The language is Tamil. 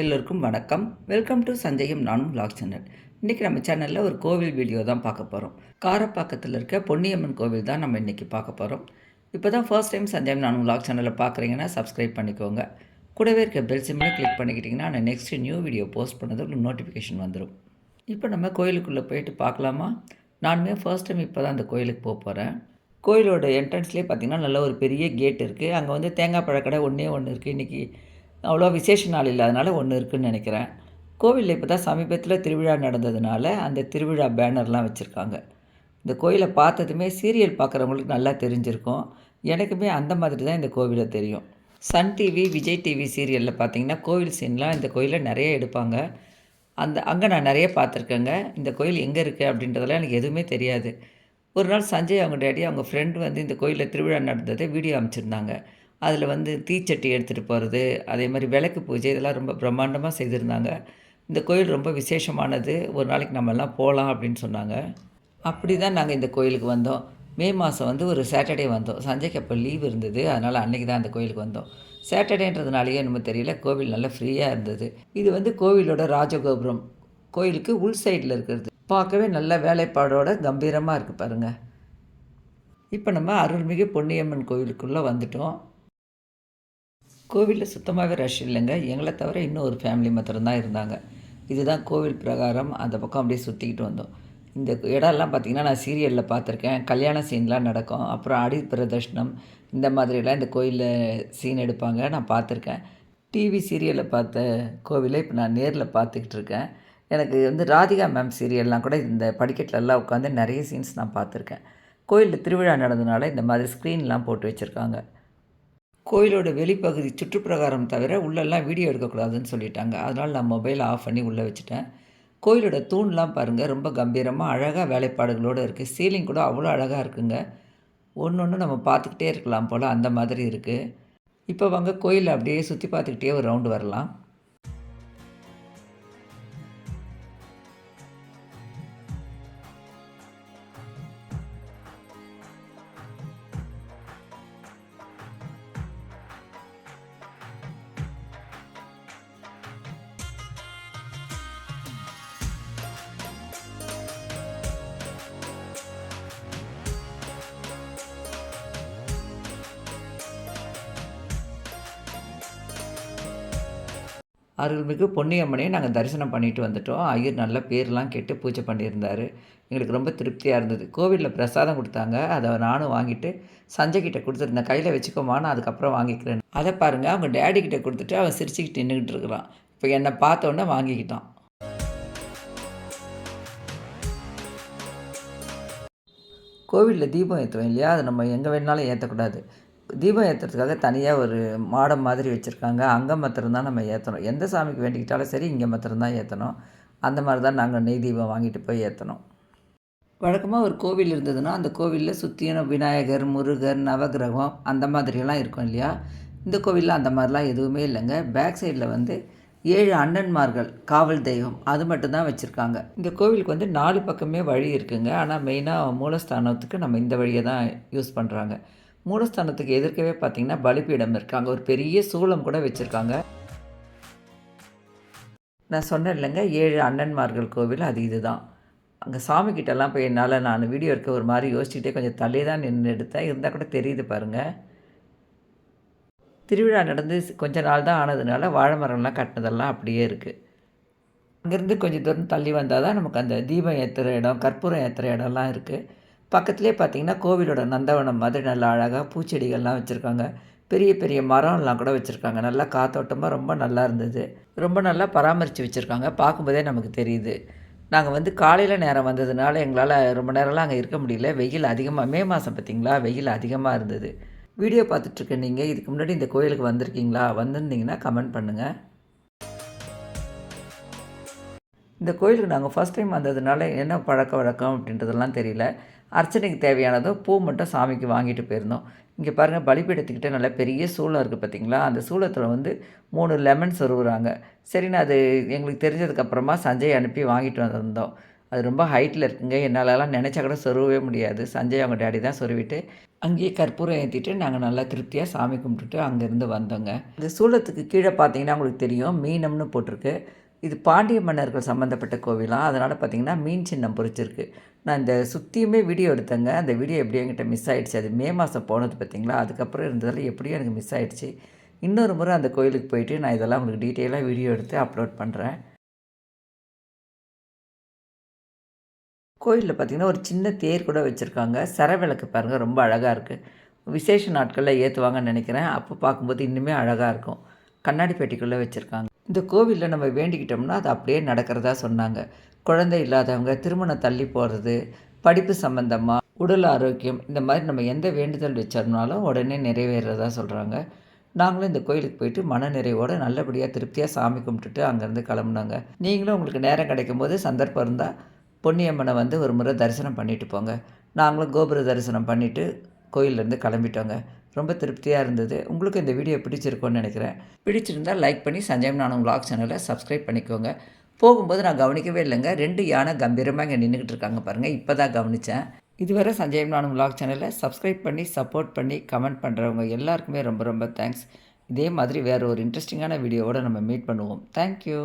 எல்லோருக்கும் வணக்கம். வெல்கம் டு சஞ்சயம் நானும் லாக் சேனல் இன்றைக்கி நம்ம சேனலில் ஒரு கோவில் வீடியோ தான் பார்க்க போகிறோம் காரப்பாக்கத்தில் இருக்க பொன்னியம்மன் கோவில் தான் நம்ம இன்றைக்கி பார்க்க போகிறோம் இப்போ தான் ஃபர்ஸ்ட் டைம் சஞ்சயம் நானும் லாக் சேனலில் பார்க்குறீங்கன்னா சப்ஸ்கிரைப் பண்ணிக்கோங்க. கூடவே இருக்க பெல் சிம்மில் கிளிக் பண்ணிக்கிட்டிங்கன்னா நான் நெக்ஸ்ட் நியூ வீடியோ போஸ்ட் பண்ணது உங்களுக்கு நோட்டிஃபிகேஷன் வந்துடும் இப்போ நம்ம கோயிலுக்குள்ளே போயிட்டு பார்க்கலாமா? நானுமே ஃபர்ஸ்ட் டைம் இப்போ தான் அந்த கோயிலுக்கு போக போகிறேன் கோயிலோட என்ட்ரன்ஸ்லேயே பார்த்தீங்கன்னா நல்ல ஒரு பெரிய கேட் இருக்குது அங்கே வந்து தேங்காய் பழக்கடை ஒன்றே ஒன்று இருக்குது இன்றைக்கி அவ்வளோ விசேஷ நாள் இல்லாதனால ஒன்று இருக்குதுன்னு நினைக்கிறேன். கோவிலில் இப்போ தான் சமீபத்தில் திருவிழா நடந்ததுனால அந்த திருவிழா பேனர்லாம் வச்சுருக்காங்க. இந்த கோயிலை பார்த்ததுமே சீரியல் பார்க்குறவங்களுக்கு நல்லா தெரிஞ்சிருக்கும். எனக்குமே அந்த மாதிரி தான் இந்த கோவிலை தெரியும். சன் டிவி விஜய் டிவி சீரியலில் பார்த்தீங்கன்னா கோவில் சீன்லாம் இந்த கோயிலில் நிறைய எடுப்பாங்க. அந்த அங்கே நான் நிறைய பார்த்துருக்கேங்க. இந்த கோயில் எங்கே இருக்குது அப்படின்றதெல்லாம் எனக்கு எதுவுமே தெரியாது. ஒரு நாள் சஞ்சய் அவங்க டேடி அவங்க ஃப்ரெண்டு வந்து இந்த கோயிலில் திருவிழா நடந்ததை வீடியோ அமைச்சிருந்தாங்க. அதில் வந்து தீச்சட்டி எடுத்துகிட்டு போகிறது அதே மாதிரி விளக்கு பூஜை இதெல்லாம் ரொம்ப பிரம்மாண்டமாக செய்திருந்தாங்க. இந்த கோயில் ரொம்ப விசேஷமானது ஒரு நாளைக்கு நம்ம எல்லாம் போகலாம் அப்படின்னு சொன்னாங்க. அப்படி தான் நாங்கள் இந்த கோயிலுக்கு வந்தோம். மே மாதம் வந்து ஒரு சாட்டர்டே வந்தோம். சஞ்சய்க்கு அப்போ லீவ் இருந்தது அதனால் அன்றைக்கி தான் அந்த கோயிலுக்கு வந்தோம். சாட்டர்டேன்றதுனாலேயே நம்ம தெரியல கோவில் நல்லா ஃப்ரீயாக இருந்தது. இது வந்து கோவிலோட ராஜகோபுரம். கோயிலுக்கு உள் சைடில் இருக்கிறது. பார்க்கவே நல்ல வேலைப்பாடோட கம்பீரமாக இருக்குது பாருங்கள் இப்போ நம்ம அருள்மிகு பொன்னியம்மன் கோயிலுக்குள்ளே வந்துட்டோம். கோவிலில் சுத்தமாகவே ரஷ் இல்லைங்க. எங்களை தவிர இன்னும் ஒரு ஃபேமிலி மாத்திரம்தான் இருந்தாங்க. இதுதான் கோவில் பிரகாரம். அந்த பக்கம் அப்படியே சுற்றிக்கிட்டு வந்தோம். இந்த இடம்லாம் பார்த்திங்கன்னா நான் சீரியலில் பார்த்துருக்கேன் கல்யாண சீன்லாம் நடக்கும். அப்புறம் அடி பிரதர்ஷனம். இந்த மாதிரிலாம் இந்த கோயிலில் சீன் எடுப்பாங்க. நான் பார்த்துருக்கேன் டிவி சீரியலில் பார்த்த கோவிலை இப்போ நான் நேரில் பார்த்துக்கிட்டு இருக்கேன். எனக்கு வந்து ராதிகா மேம் சீரியல்லாம் கூட இந்த படிக்கட்டிலலாம் உட்காந்து நிறைய சீன்ஸ் நான் பார்த்துருக்கேன் கோயிலில் திருவிழா நடந்ததுனால இந்த மாதிரி ஸ்க்ரீன்லாம் போட்டு வச்சுருக்காங்க. கோயிலோட வெளிப்பகுதி சுற்றுப்பிரகாரம் தவிர உள்ளெல்லாம் வீடியோ எடுக்கக்கூடாதுன்னு சொல்லிட்டாங்க. அதனால் நான் மொபைல் ஆஃப் பண்ணி உள்ளே வச்சுட்டேன். கோயிலோட தூண்லாம் பாருங்கள் ரொம்ப கம்பீரமாக அழகாக வேலைப்பாடுகளோடு இருக்குது சீலிங் கூட அவ்வளோ அழகாக இருக்குங்க. ஒன்று ஒன்று நம்ம பார்த்துக்கிட்டே இருக்கலாம் போல் அந்த மாதிரி இருக்குது இப்போ வாங்க கோயிலை அப்படியே சுற்றி பார்த்துக்கிட்டே ஒரு ரவுண்டு வரலாம். அருள்மிகு பொன்னியம்மனையும் நாங்கள் தரிசனம் பண்ணிட்டு வந்துட்டோம். ஐயர் நல்ல பேர்லாம் கேட்டு பூஜை பண்ணியிருந்தார். எங்களுக்கு ரொம்ப திருப்தியாக இருந்தது. கோவிலில் பிரசாதம் கொடுத்தாங்க. அதை நானும் வாங்கிட்டு சஞ்சய்கிட்ட கொடுத்துருந்தேன் கையில் வச்சுக்கோமா நான் அதுக்கப்புறம் வாங்கிக்கிறேன் அதை பாருங்கள் அவங்க டேடி கிட்ட கொடுத்துட்டு அவன் சிரிச்சுக்கிட்டு நின்றுக்கிட்டு இருக்கிறான். இப்போ என்னை பார்த்தோன்னே வாங்கிக்கிட்டான். கோவிலில் தீபம் ஏற்றுவோம் இல்லையா? அதை நம்ம எங்கே வேணாலும் ஏற்றக்கூடாது தீபம் ஏற்றுறதுக்காக தனியாக ஒரு மாடம் மாதிரி வச்சுருக்காங்க. அங்கே மாத்திரம்தான் நம்ம ஏற்றணும் எந்த சாமிக்கு வேண்டிக்கிட்டாலும் சரி இங்கே மாத்திரம்தான் ஏற்றணும் அந்த மாதிரி தான் நாங்கள் நெய் தீபம் வாங்கிட்டு போய் ஏற்றணும் வழக்கமாக ஒரு கோவில் இருந்ததுன்னா அந்த கோவிலில் சுற்றியும் விநாயகர் முருகர் நவகிரகம் அந்த மாதிரியெல்லாம் இருக்கும் இல்லையா? இந்த கோவிலில் அந்த மாதிரிலாம் எதுவுமே இல்லைங்க. பேக் சைடில் வந்து ஏழு அண்ணன்மார்கள் காவல் தெய்வம் அது மட்டும்தான் வச்சுருக்காங்க. இந்த கோவிலுக்கு வந்து நாலு பக்கமே வழி இருக்குங்க. ஆனால் மெயினாக மூலஸ்தானத்துக்கு நம்ம இந்த வழியை தான் யூஸ் பண்ணுறாங்க மூலஸ்தானத்துக்கு எதிர்க்கவே பார்த்தீங்கன்னா பலிப்பீடம் இருக்குது அங்கே ஒரு பெரிய சூளம் கூட வச்சுருக்காங்க. நான் சொன்னேன் இல்லைங்க ஏழு அண்ணன்மார்கள் கோவில் அது இதுதான். அங்கே சாமி கிட்டலாம் போய் என்னால் நான் வீடியோ இருக்க ஒரு மாதிரி யோசிச்சுட்டே கொஞ்சம் தள்ளி தான் நின்று எடுத்தேன். இருந்தால் கூட தெரியுது பாருங்கள் திருவிழா நடந்து கொஞ்ச நாள் தான் ஆனதுனால வாழை மரம்லாம் கட்டினதெல்லாம் அப்படியே இருக்குது அங்கேருந்து கொஞ்சம் தூரம் தள்ளி வந்தால் தான் நமக்கு அந்த தீபம் ஏற்றுற இடம் கற்பூரம் ஏற்றுற இடம்லாம் இருக்குது பக்கத்துலேயே பார்த்தீங்கன்னா கோவிலோட நந்தவனம் மாதிரி நல்லா அழகாக பூச்செடிகள்லாம் வச்சுருக்காங்க. பெரிய பெரிய மரம்லாம் கூட வச்சுருக்காங்க. நல்லா காத்தோட்டமாக ரொம்ப நல்லா இருந்தது. ரொம்ப நல்லா பராமரித்து வச்சுருக்காங்க. பார்க்கும்போதே நமக்கு தெரியுது. நாங்கள் வந்து காலையில் நேரம் வந்ததுனால எங்களால் ரொம்ப நேரம்லாம் அங்கே இருக்க முடியல. வெயில் அதிகமாக மே மாதம் பார்த்திங்களா? வெயில் அதிகமாக இருந்தது. வீடியோ பார்த்துட்ருக்க நீங்கள் இதுக்கு முன்னாடி இந்த கோயிலுக்கு வந்திருக்கீங்களா? வந்திருந்தீங்கன்னா கமெண்ட் பண்ணுங்கள் இந்த கோயிலுக்கு நாங்கள் ஃபஸ்ட் டைம் வந்ததுனால என்ன பழக்க வழக்கம் அப்படின்றதெல்லாம் தெரியல. அர்ச்சனைக்கு தேவையானதோ பூ மட்டும் சாமிக்கு வாங்கிட்டு போயிருந்தோம். இங்கே பாருங்கள் பலிபீடத்துக்கிட்ட நல்ல பெரிய சூளம் இருக்குது பார்த்தீங்களா அந்த சூளத்தில் வந்து மூணு லெமன் சொருகுறாங்க. சரின்னு அது எங்களுக்கு தெரிஞ்சதுக்கப்புறமா சஞ்சய் அனுப்பி வாங்கிட்டு வந்திருந்தோம். அது ரொம்ப ஹைட்டில் இருக்குங்க. என்னாலலாம் நினச்சா கூட சொருகவே முடியாது. சஞ்சய் அவங்க டேடி தான் சொருவிட்டு அங்கேயே கற்பூரம் ஏற்றிட்டு நாங்கள் நல்லா திருப்தியாக சாமி கும்பிட்டுட்டு அங்கேருந்து வந்தோங்க. இந்த சூளத்துக்கு கீழே பார்த்தீங்கன்னா உங்களுக்கு தெரியும் மீனம்னு போட்டிருக்கு. இது பாண்டிய மன்னர்கள் சம்மந்தப்பட்ட கோவிலாம் அதனால் பார்த்திங்கன்னா மீன் சின்னம் பொறிச்சிருக்கு. நான் இந்த சுற்றியுமே வீடியோ எடுத்தேங்க. அந்த வீடியோ எப்படியோ என்கிட்ட மிஸ் ஆகிடுச்சு அது மே மாதம் போனது பார்த்தீங்களா அதுக்கப்புறம் இருந்ததில் எப்படியும் எனக்கு மிஸ் ஆகிடுச்சு இன்னொரு முறை அந்த கோயிலுக்கு போயிட்டு நான் இதெல்லாம் உங்களுக்கு டீட்டெயிலாக வீடியோ எடுத்து அப்லோட் பண்ணுறேன் கோயிலில் பார்த்திங்கன்னா ஒரு சின்ன தேர் கூட வச்சுருக்காங்க. சரவிளக்கு பாருங்கள் ரொம்ப அழகாக இருக்குது விசேஷ நாட்களில் ஏற்றுவாங்கன்னு நினைக்கிறேன். அப்போ பார்க்கும்போது இன்னுமே அழகாக இருக்கும். கண்ணாடி பெட்டிக்குள்ளே வச்சுருக்காங்க. இந்த கோவிலில் நம்ம வேண்டிக்கிட்டோம்னா அது அப்படியே நடக்கிறதா சொன்னாங்க. குழந்தை இல்லாதவங்க திருமணம் தள்ளி போகிறது படிப்பு சம்மந்தமாக உடல் ஆரோக்கியம் இந்த மாதிரி நம்ம எந்த வேண்டுதல் வச்சோம்னாலும் உடனே நிறைவேறதா சொல்கிறாங்க நாங்களும் இந்த கோயிலுக்கு போயிட்டு மன நிறைவோடு நல்லபடியாக திருப்தியாக சாமி கும்பிட்டுட்டு அங்கேருந்து கிளம்புனாங்க. நீங்களும் உங்களுக்கு நேரம் கிடைக்கும் போது சந்தர்ப்பம் இருந்தால் பொன்னியம்மனை வந்து ஒரு முறை தரிசனம் பண்ணிட்டு போங்க. நாங்களும் கோபுர தரிசனம் பண்ணிவிட்டு கோயிலேருந்து கிளம்பிட்டோங்க. ரொம்ப திருப்தியாக இருந்தது. உங்களுக்கு இந்த வீடியோ பிடிச்சிருக்கோன்னு நினைக்கிறேன். பிடிச்சிருந்தால் லைக் பண்ணி சஞ்சயம் நானும் vlog சேனலை சப்ஸ்கிரைப் பண்ணிக்கோங்க. போகும்போது நான் கவனிக்கவே இல்லைங்க. ரெண்டு யானை கம்பீரமாக இங்கே நின்றுக்கிட்டு இருக்காங்க பாருங்கள் இப்போ தான் கவனித்தேன் இதுவரை சஞ்சயம் நானும் vlog சேனலை சப்ஸ்கிரைப் பண்ணி சப்போர்ட் பண்ணி கமெண்ட் பண்ணுறவங்க எல்லாருக்குமே ரொம்ப ரொம்ப தேங்க்ஸ் இதே மாதிரி வேறு ஒரு இன்ட்ரெஸ்டிங்கான வீடியோவோடு நம்ம மீட் பண்ணுவோம். தேங்க்யூ